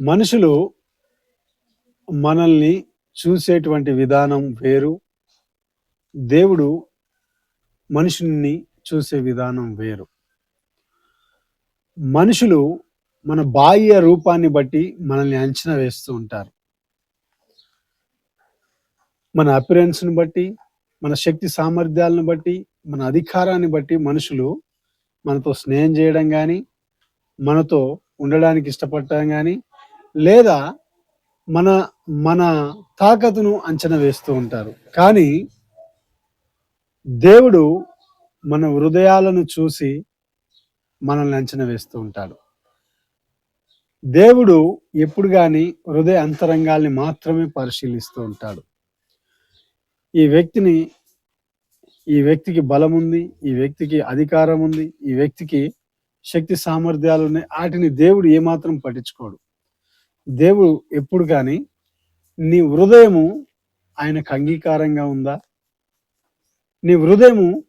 మనుషులు మనల్ని చూసేటువంటి విధానం వేరు. దేవుడు మనుషుల్ని చూసే విధానం వేరు. మనుషులు మన బాహ్య రూపాన్ని బట్టి మనల్ని అంచనా వేస్తూ ఉంటారు. మన అపిరెన్స్ని బట్టి మన శక్తి సామర్థ్యాలను బట్టి మన అధికారాన్ని బట్టి మనుషులు మనతో స్నేహం చేయడం కానీ మనతో ఉండడానికి ఇష్టపడటం కానీ లేదా మన మన తాకతును అంచనా వేస్తూ ఉంటారు. కానీ దేవుడు మన హృదయాలను చూసి మనల్ని అంచనా వేస్తూ ఉంటాడు. దేవుడు ఎప్పుడు కానీ హృదయ అంతరంగాల్ని మాత్రమే పరిశీలిస్తూ ఉంటాడు. ఈ వ్యక్తిని ఈ వ్యక్తికి బలం ఉంది ఈ వ్యక్తికి అధికారం ఉంది ఈ వ్యక్తికి శక్తి సామర్థ్యాలు ఉన్నాయి వాటిని దేవుడు ఏమాత్రం పట్టించుకోడు. దేవుడు ఎప్పుడు కానీ నీ హృదయము ఆయనకు అంగీకారంగా ఉందా? నీ హృదయము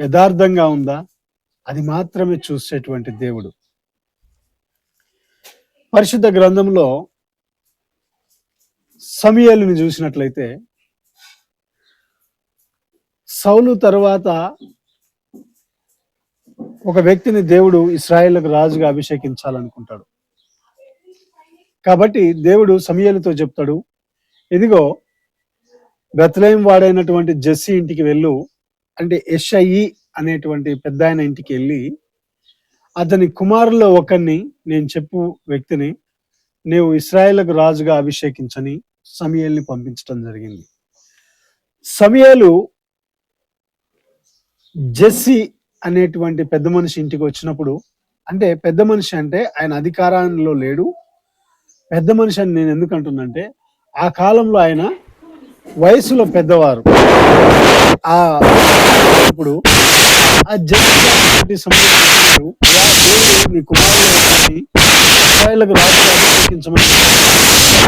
యథార్థంగా ఉందా? అది మాత్రమే చూసేటువంటి దేవుడు. పరిశుద్ధ గ్రంథంలో సమయాలను చూసినట్లయితే సౌలు తర్వాత ఒక వ్యక్తిని దేవుడు ఇస్రాయేళ్ళకు రాజుగా అభిషేకించాలనుకుంటాడు. కాబట్టి దేవుడు సమయలతో చెప్తాడు ఇదిగో బెత్లయం వాడైనటువంటి జెస్సీ ఇంటికి వెళ్ళు. అంటే ఎస్ఐ అనేటువంటి పెద్ద ఆయన ఇంటికి వెళ్ళి అతని కుమారుల్లో ఒకరిని నేను చెప్పు వ్యక్తిని నీవు ఇస్రాయేళ్ళకు రాజుగా అభిషేకించని సమయల్ని పంపించడం జరిగింది. సమయలు జెస్సీ అనేటువంటి పెద్ద మనిషి ఇంటికి వచ్చినప్పుడు అంటే పెద్ద మనిషి అంటే ఆయన అధికారంలో లేడు పెద్ద మనిషి అని నేను ఎందుకు అంటున్నంటే ఆ కాలంలో ఆయన వయసులో పెద్దవారు. ఆ ఇప్పుడు ఆ జడ్జి సమయంలో నీ కుమారుడు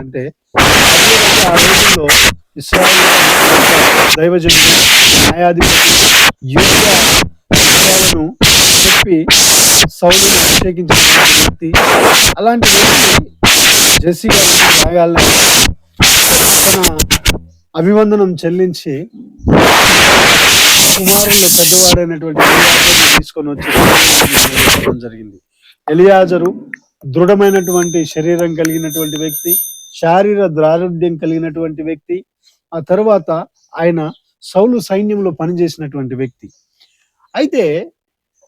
అంటే ఆ రోజుల్లో ఇస్రాయల్ దైవజనుడు న్యాయాధిపతి విషయాలను చెప్పి సౌలను అభిషేకించిన వ్యక్తి అలాంటి వ్యక్తి జెస్సీ గారికి త్యాగాలను తన అభివందనం చెల్లించి కుమారుల్లో పెద్దవాడైనటువంటి తీసుకొని వచ్చి జరిగింది. ఎలియాజరు దృఢమైనటువంటి శరీరం కలిగినటువంటి వ్యక్తి శారీర ద్రారుఢ్యం కలిగినటువంటి వ్యక్తి ఆ తర్వాత ఆయన సౌలు సైన్యంలో పనిచేసినటువంటి వ్యక్తి. అయితే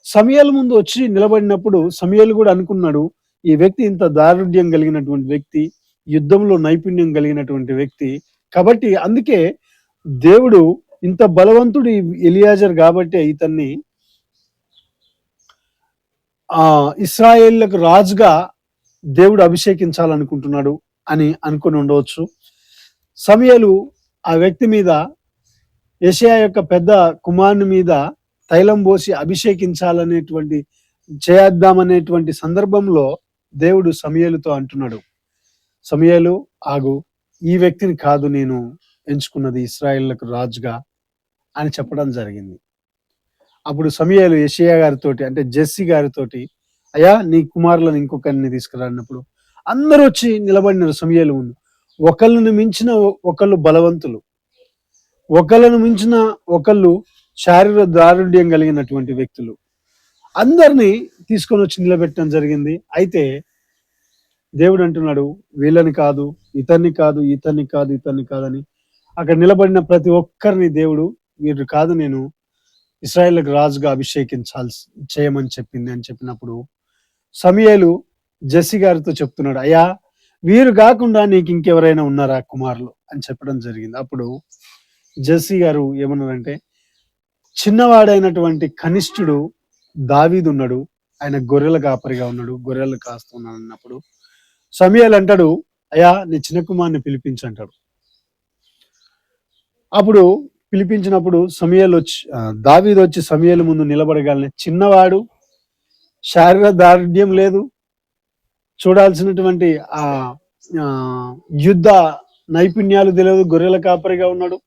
సమయాల ముందు వచ్చి నిలబడినప్పుడు సమయాలు కూడా అనుకున్నాడు ఈ వ్యక్తి ఇంత దారుఢ్యం కలిగినటువంటి వ్యక్తి యుద్ధంలో నైపుణ్యం కలిగినటువంటి వ్యక్తి. కాబట్టి అందుకే దేవుడు ఇంత బలవంతుడు ఎలియాజర్ కాబట్టి ఇతన్ని ఆ ఇస్రాయేళ్ళకు రాజుగా దేవుడు అభిషేకించాలనుకుంటున్నాడు అని అనుకుని ఉండవచ్చు. సమయలు ఆ వ్యక్తి మీద యషయా యొక్క పెద్ద కుమారుని మీద తైలం పోసి అభిషేకించాలనేటువంటి చేద్దామనేటువంటి సందర్భంలో దేవుడు సమయలుతో అంటున్నాడు సమయలు ఆగు ఈ వ్యక్తిని కాదు నేను ఎంచుకున్నది ఇస్రాయిల్లకు రాజుగా అని చెప్పడం జరిగింది. అప్పుడు సమయాలు యషియా గారితోటి అంటే జెస్సీ గారితోటి అయ్యా నీ కుమారులను ఇంకొకరిని తీసుకురానప్పుడు అందరూ వచ్చి నిలబడినారు సమయాలు ముందు. ఒకళ్ళను మించిన ఒకళ్ళు బలవంతులు. ఒకళ్ళను మించిన ఒకళ్ళు శారీర దారుఢ్యం కలిగినటువంటి వ్యక్తులు. అందరినీ తీసుకొని వచ్చి నిలబెట్టడం జరిగింది. అయితే దేవుడు అంటున్నాడు వీళ్ళని కాదు ఇతన్ని కాదు ఇతన్ని కాదు ఇతన్ని కాదని. అక్కడ నిలబడిన ప్రతి ఒక్కరిని దేవుడు వీరు కాదు నేను ఇస్రాయేల్కి రాజుగా అభిషేకించాల్సి చేయమని చెప్పింది అని చెప్పినప్పుడు సమయలు జస్సి గారితో చెప్తున్నాడు అయ్యా వీరు కాకుండా నీకు ఇంకెవరైనా ఉన్నారా కుమారులు? అని చెప్పడం జరిగింది. అప్పుడు జస్సి గారు ఏమన్నారంటే చిన్నవాడైనటువంటి కనిష్ఠుడు దావీదు ఉన్నాడు ఆయన గొర్రెల కాపరిగా ఉన్నాడు గొర్రెలు కాస్తున్నాడు అన్నప్పుడు. సమయాలు అంటాడు అయ్యా నీ చిన్న కుమార్ని పిలిపించు అంటాడు. అప్పుడు పిలిపించినప్పుడు సమయాలు వచ్చి ఆ, దావీదు వచ్చి సమయాల ముందు నిలబడగలని చిన్నవాడు శారీర దారుఢ్యం లేదు. చూడాల్సినటువంటి ఆ, యుద్ధ నైపుణ్యాలు తెలియదు గొర్రెల కాపరిగా ఉన్నాడు.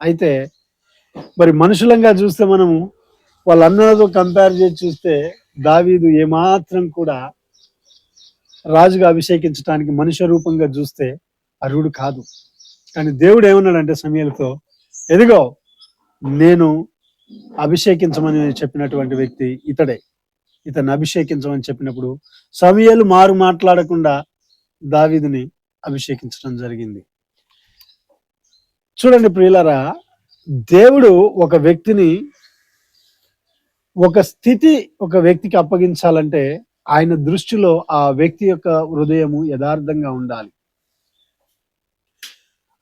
అయితే మరి మనుషులంగా చూస్తే మనము వాళ్ళందరితో కంపేర్ చేసి చూస్తే దావీదు ఏమాత్రం కూడా రాజుగా అభిషేకించడానికి మనుష్య రూపంగా చూస్తే అర్హుడు కాదు. కానీ దేవుడు ఏమన్నాడంటే సమయాలతో ఎదిగో నేను అభిషేకించమని చెప్పినటువంటి వ్యక్తి ఇతడే. ఇతను అభిషేకించమని చెప్పినప్పుడు సమయాలు మారు మాట్లాడకుండా దావీదుని అభిషేకించడం జరిగింది. చూడండి ప్రియులరా దేవుడు ఒక వ్యక్తిని ఒక స్థితి ఒక వ్యక్తికి అప్పగించాలంటే ఆయన దృష్టిలో ఆ వ్యక్తి యొక్క హృదయము యథార్థంగా ఉండాలి.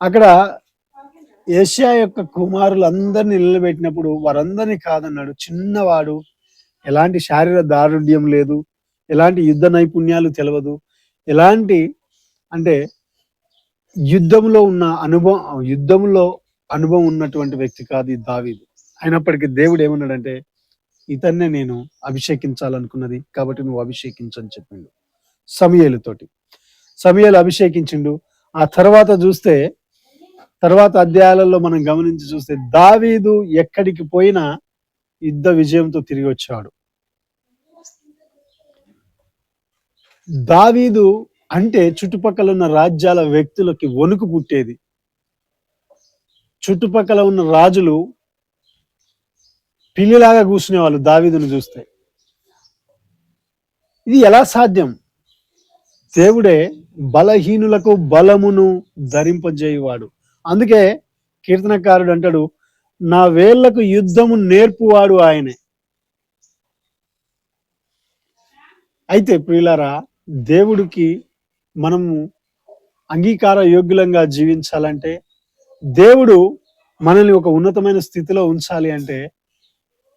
అక్కడ ఏషియా యొక్క కుమారులందరినీ నిలబెట్టినప్పుడు వారందరినీ కాదన్నాడు. చిన్నవాడు ఎలాంటి శారీర దారుఢ్యం లేదు ఎలాంటి యుద్ధ నైపుణ్యాలు తెలియదు ఎలాంటి అంటే యుద్ధంలో ఉన్న అనుభవం యుద్ధంలో అనుభవం ఉన్నటువంటి వ్యక్తి కాదు ఈ దావీదు. అయినప్పటికీ దేవుడు ఏమన్నాడంటే ఇతన్నే నేను అభిషేకించాలనుకున్నది కాబట్టి నువ్వు అభిషేకించని చెప్పిండు. సమయలతోటి. సమయలు అభిషేకించిండు. ఆ తర్వాత చూస్తే తర్వాత అధ్యాయాలలో మనం గమనించి చూస్తే దావీదు ఎక్కడికి పోయినా యుద్ధ విజయంతో తిరిగి వచ్చాడు. దావీదు అంటే చుట్టుపక్కల ఉన్న రాజ్యాల వ్యక్తులకి వణుకు పుట్టేది. చుట్టుపక్కల ఉన్న రాజులు పిల్లిలాగా కూర్చునేవాళ్ళు దావీదును చూస్తే. ఇది ఎలా సాధ్యం? దేవుడే బలహీనులకు బలమును ధరింపజేయువాడు. అందుకే కీర్తనకారుడు అంటాడు నా వేళ్ళకు యుద్ధము నేర్పువాడు ఆయనే. అయితే ప్రియులారా దేవుడికి మనము అంగీకార యోగ్యులంగా జీవించాలంటే దేవుడు మనల్ని ఒక ఉన్నతమైన స్థితిలో ఉంచాలి అంటే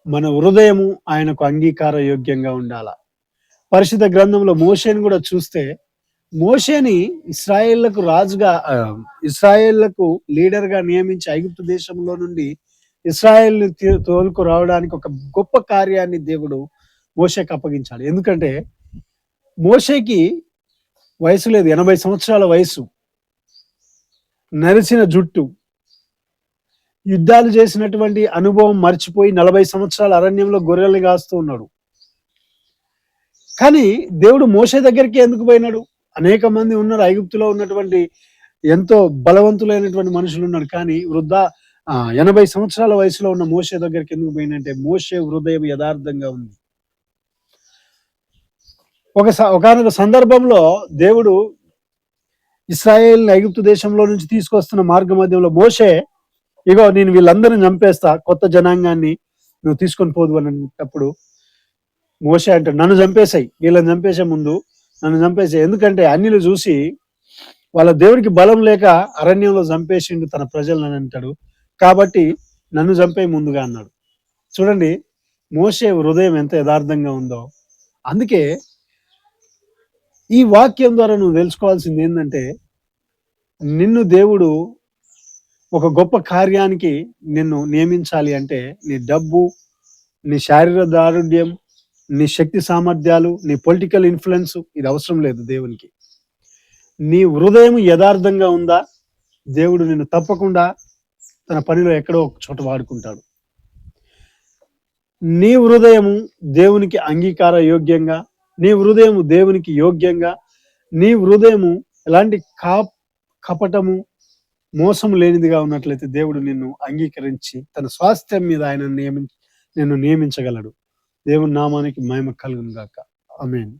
మన హృదయము ఆయనకు అంగీకార యోగ్యంగా ఉండాల? పరిశుద్ధ గ్రంథంలో మోషేని కూడా చూస్తే మోషేని ఇస్రాయేళ్ళకు రాజుగా ఇస్రాయేళ్ళకు లీడర్గా నియమించి ఐగుప్తు దేశంలో నుండి ఇస్రాయేల్ని తోలుకు రావడానికి ఒక గొప్ప కార్యాన్ని దేవుడు మోషేకి అప్పగించాడు. ఎందుకంటే మోషేకి వయసు లేదు ఎనభై సంవత్సరాల వయసు. నరిచిన జుట్టు యుద్ధాలు చేసినటువంటి అనుభవం మర్చిపోయి నలభై సంవత్సరాల అరణ్యంలో గొర్రెలు కాస్తూ ఉన్నాడు. కానీ దేవుడు మోసే దగ్గరికి ఎందుకు పోయినాడు? అనేక మంది ఉన్నారు. ఐగుప్తులో ఉన్నటువంటి ఎంతో బలవంతులైనటువంటి మనుషులు ఉన్నారు. కానీ వృద్ధ ఎనభై సంవత్సరాల వయసులో ఉన్న మోసే దగ్గరికి ఎందుకు పోయినంటే మోసే హృదయం యథార్థంగా ఉంది. ఒక ఒకనొక సందర్భంలో దేవుడు ఇస్రాయేల్ ఐగుప్తు దేశంలో నుంచి తీసుకొస్తున్న మార్గ మధ్యంలో మోసే ఇగో నేను వీళ్ళందరిని చంపేస్తా కొత్త జనాంగాన్ని నువ్వు తీసుకొని పోదు అన్నప్పుడు మోసే అంటే నన్ను చంపేసాయి వీళ్ళని చంపేసే ముందు నన్ను చంపేసాయి ఎందుకంటే అన్నిలు చూసి వాళ్ళ దేవుడికి బలం లేక అరణ్యంలో చంపేసిండు తన ప్రజలను అంటాడు. కాబట్టి నన్ను చంపే ముందుగా అన్నాడు. చూడండి మోసే హృదయం ఎంత యథార్థంగా ఉందో. అందుకే ఈ వాక్యం ద్వారా నువ్వు తెలుసుకోవాల్సింది ఏంటంటే నిన్ను దేవుడు ఒక గొప్ప కార్యానికి నిన్ను నియమించాలి అంటే నీ డబ్బు నీ శారీర దారుఢ్యం నీ శక్తి సామర్థ్యాలు నీ పొలిటికల్ ఇన్ఫ్లుయెన్స్ ఇది అవసరం లేదు దేవునికి. నీ హృదయం యథార్థంగా ఉందా? దేవుడు నిన్ను తప్పకుండా తన పనిలో ఎక్కడో ఒక చోట వాడుకుంటాడు. నీ హృదయము దేవునికి అంగీకార యోగ్యంగా నీ హృదయము దేవునికి యోగ్యంగా నీ హృదయము ఎలాంటి కా కపటము మోసం లేనిదిగా ఉన్నట్లయితే దేవుడు నిన్ను అంగీకరించి తన స్వాస్థ్యం మీద ఆయన నియమి నిన్ను నియమించగలడు. దేవుని నామానికి మహిమ కలుగును గాక. అమేన్